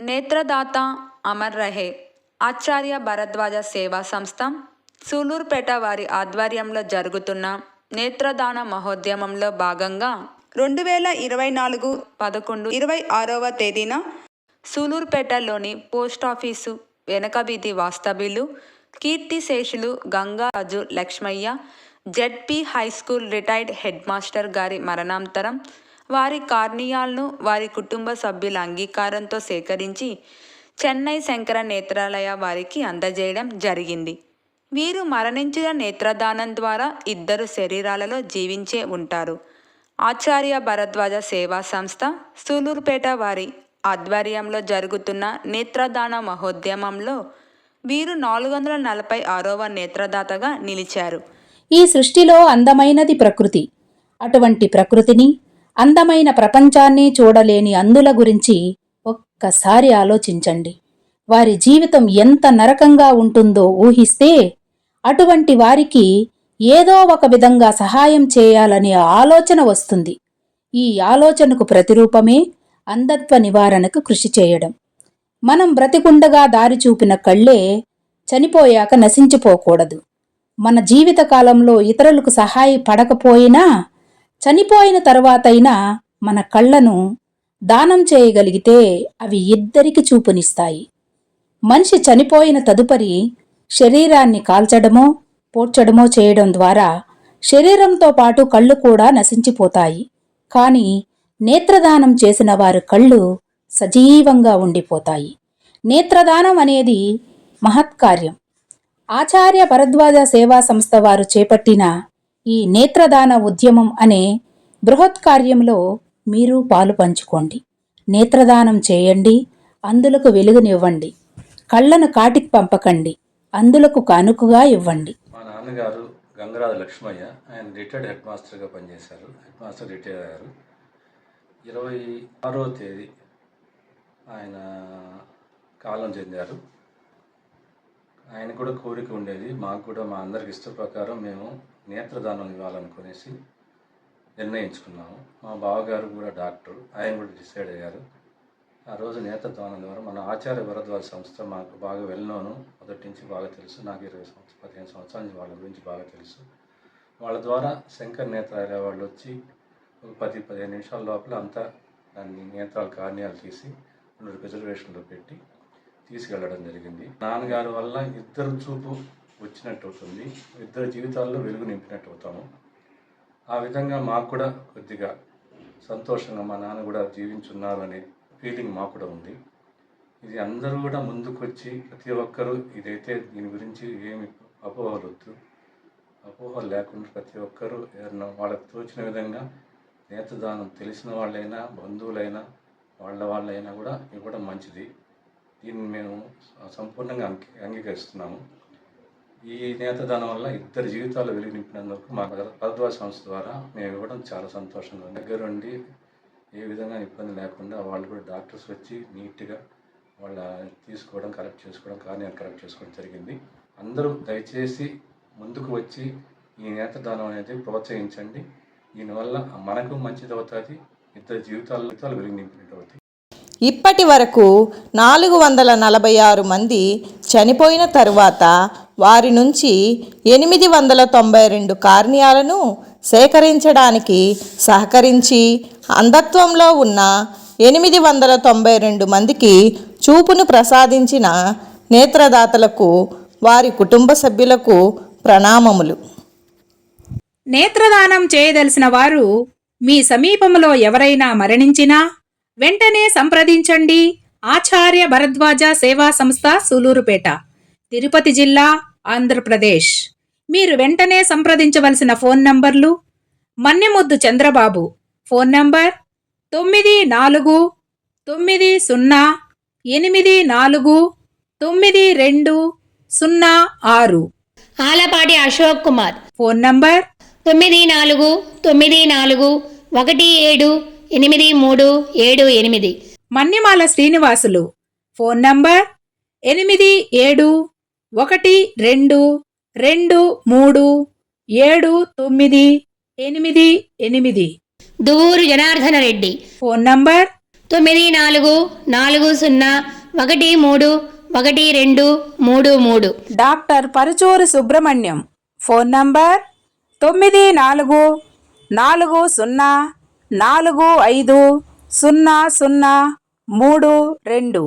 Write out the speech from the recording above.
నేత్రదాత అమర్ రహే ఆచార్య భరద్వాజ సేవా సంస్థ సూలూరుపేట వారి ఆధ్వర్యంలో జరుగుతున్న నేత్రదాన మహోద్యమంలో భాగంగా రెండు వేల ఇరవై నాలుగు పదకొండు ఇరవై ఆరవ తేదీన సూలూరుపేటలోని పోస్ట్ ఆఫీసు వెనక వీధి వాస్తవ్యులు కీర్తిశేషులు Gangaraju Lakshmaiah ZP high school retired head master గారి మరణాంతరం వారి కార్నియాలను వారి కుటుంబ సభ్యుల అంగీకారంతో సేకరించి చెన్నై శంకర నేత్రాలయ వారికి అందజేయడం జరిగింది. వీరు మరణించిన నేత్రదానం ద్వారా ఇద్దరు శరీరాలలో జీవించే ఉంటారు. ఆచార్య భరద్వాజ సేవా సంస్థ సూలూరుపేట వారి ఆధ్వర్యంలో జరుగుతున్న నేత్రదాన మహోద్యమంలో వీరు నాలుగు వందల నలభై ఆరవ నేత్రదాతగా నిలిచారు. ఈ సృష్టిలో అందమైనది ప్రకృతి. అటువంటి ప్రకృతిని అందమైన ప్రపంచాన్ని చూడలేని అందుల గురించి ఒక్కసారి ఆలోచించండి. వారి జీవితం ఎంత నరకంగా ఉంటుందో ఊహిస్తే అటువంటి వారికి ఏదో ఒక విధంగా సహాయం చేయాలనే ఆలోచన వస్తుంది. ఈ ఆలోచనకు ప్రతిరూపమే అంధత్వ నివారణకు కృషి చేయడం. మనం బ్రతికుండగా దారి చూపిన కళ్ళే చనిపోయాక నశించిపోకూడదు. మన జీవితకాలంలో ఇతరులకు సహాయపడకపోయినా చనిపోయిన తర్వాతైనా మన కళ్ళను దానం చేయగలిగితే అవి ఇద్దరికి చూపునిస్తాయి. మనిషి చనిపోయిన తదుపరి శరీరాన్ని కాల్చడమో పోడ్చడమో చేయడం ద్వారా శరీరంతో పాటు కళ్ళు కూడా నశించిపోతాయి. కానీ నేత్రదానం చేసిన వారు కళ్ళు సజీవంగా ఉండిపోతాయి. నేత్రదానం అనేది మహత్కార్యం. ఆచార్య భరద్వాజ సేవా సంస్థ వారు చేపట్టిన ఈ నేత్రదాన ఉద్యమం అనే బృహత్ కార్యంలో మీరు పాలు పంచుకోండి. నేత్రదానం చేయండి అందులకు వెలుగునివ్వండి. కళ్ళను కాటికి పంపకండి అందులకు కానుకగా ఇవ్వండి. మా నాన్నగారు గంగరాజు లక్ష్మయ్య ఆయన రిటైర్డ్ హెడ్ మాస్టర్గా పనిచేశారు హెడ్ మాస్టర్ రిటైర్ అయ్యారు. ఇరవై ఆరో తేదీ ఆయన కాలం చెందారు. ఆయన కూడా కోరిక ఉండేది. మాకు కూడా మా అందరికి ఇష్ట ప్రకారం మేము నేత్రదానం ఇవ్వాలనుకునేసి నిర్ణయించుకున్నాము. మా బావగారు కూడా డాక్టర్ ఆయన కూడా డిసైడ్ అయ్యారు. ఆ రోజు నేత్రదానం ద్వారా మన ఆచార్య భరద్వాజ సంస్థ మాకు బాగా వెళ్ళినోను మొదటి నుంచి బాగా తెలుసు. నాకు ఇరవై సంవత్సరం పదిహేను సంవత్సరాల నుంచి వాళ్ళ గురించి బాగా తెలుసు. వాళ్ళ ద్వారా శంకర్ నేత్రాలయ వాళ్ళు వచ్చి ఒక పది పదిహేను నిమిషాల లోపల అంతా దాన్ని నేత్రాలు కార్నియాలు తీసి రెండు రిజర్వేషన్లో పెట్టి తీసుకెళ్ళడం జరిగింది. నాన్నగారి వల్ల ఇద్దరు చూపు వచ్చినట్టు అవుతుంది ఇద్దరు జీవితాల్లో వెలుగు నింపినట్టు అవుతాము ఆ విధంగా మాకు కూడా కొద్దిగా సంతోషంగా మా నాన్న కూడా జీవించున్నారు అనే ఫీలింగ్ మాకు కూడా ఉంది. ఇది అందరూ కూడా ముందుకు వచ్చి ప్రతి ఒక్కరూ ఇదైతే దీని గురించి ఏమి అపోహలు వద్దు. అపోహలు లేకుండా ప్రతి ఒక్కరూ ఎవరైనా వాళ్ళకి తోచిన విధంగా నేతదానం తెలిసిన వాళ్ళైనా బంధువులైనా వాళ్ళ వాళ్ళైనా కూడా ఇవ్వడం మంచిది. దీన్ని మేము సంపూర్ణంగా అంగీకరిస్తున్నాము. ఈ నేతదానం వల్ల ఇద్దరు జీవితాలు వెలుగు నింపినందుకు మా భరద్వాజ సంస్థ ద్వారా మేము ఇవ్వడం చాలా సంతోషంగా ఉంది. దగ్గరుండి ఏ విధంగా ఇబ్బంది లేకుండా వాళ్ళు కూడా డాక్టర్స్ వచ్చి నీట్గా వాళ్ళ తీసుకోవడం కరెక్ట్ చేసుకోవడం కానీ కరెక్ట్ చేసుకోవడం జరిగింది. అందరూ దయచేసి ముందుకు వచ్చి ఈ నేత్రదానం అనేది ప్రోత్సహించండి. దీనివల్ల మనకు మంచిది అవుతుంది ఇద్దరు జీవితాల జీవితాలు వెలుగు నింపినట్టు అవుతుంది ఇప్పటి వరకు నాలుగు వందల నలభై ఆరు మంది చనిపోయిన తరువాత వారి నుంచి ఎనిమిది వందల తొంభై రెండు కార్నియాలను సేకరించడానికి సహకరించి అంధత్వంలో ఉన్న ఎనిమిది వందల తొంభై రెండు మందికి చూపును ప్రసాదించిన నేత్రదాతలకు వారి కుటుంబ సభ్యులకు ప్రణామములు. నేత్రదానం చేయదలిసిన వారు మీ సమీపంలో ఎవరైనా మరణించినా వెంటనే సంప్రదించండి. ఆచార్య భరద్వాజ సేవా సంస్థ సూలూరుపేట తిరుపతి జిల్లా ఆంధ్రప్రదేశ్. మీరు వెంటనే సంప్రదించవలసిన ఫోన్ నంబర్లు మన్నెముద్దు చంద్రబాబు ఫోన్ నంబర్ తొమ్మిది నాలుగు తొమ్మిది సున్నా ఎనిమిది నాలుగు తొమ్మిది రెండు సున్నా ఆరు. ఆలపాటి అశోక్ కుమార్. ఫోన్ నంబర్ తొమ్మిది నాలుగు తొమ్మిది నాలుగు ఒకటి ఏడు ఎనిమిది మూడు ఏడు ఎనిమిది. మన్యమాల శ్రీనివాసులు. ఫోన్ నంబర్ ఎనిమిది ఏడు ఒకటి రెండు రెండు మూడు ఏడు తొమ్మిది ఎనిమిది ఎనిమిది. దువ్వూరు జనార్దన రెడ్డి. ఫోన్ నంబర్ తొమ్మిది నాలుగు నాలుగు సున్నా ఒకటి మూడు ఒకటి రెండు మూడు మూడు. Doctor Paruchuru Subrahmanyam. Phone number తొమ్మిది నాలుగు నాలుగు సున్నా నాలుగు ఐదు సున్నా సున్నా మూడు రెండు.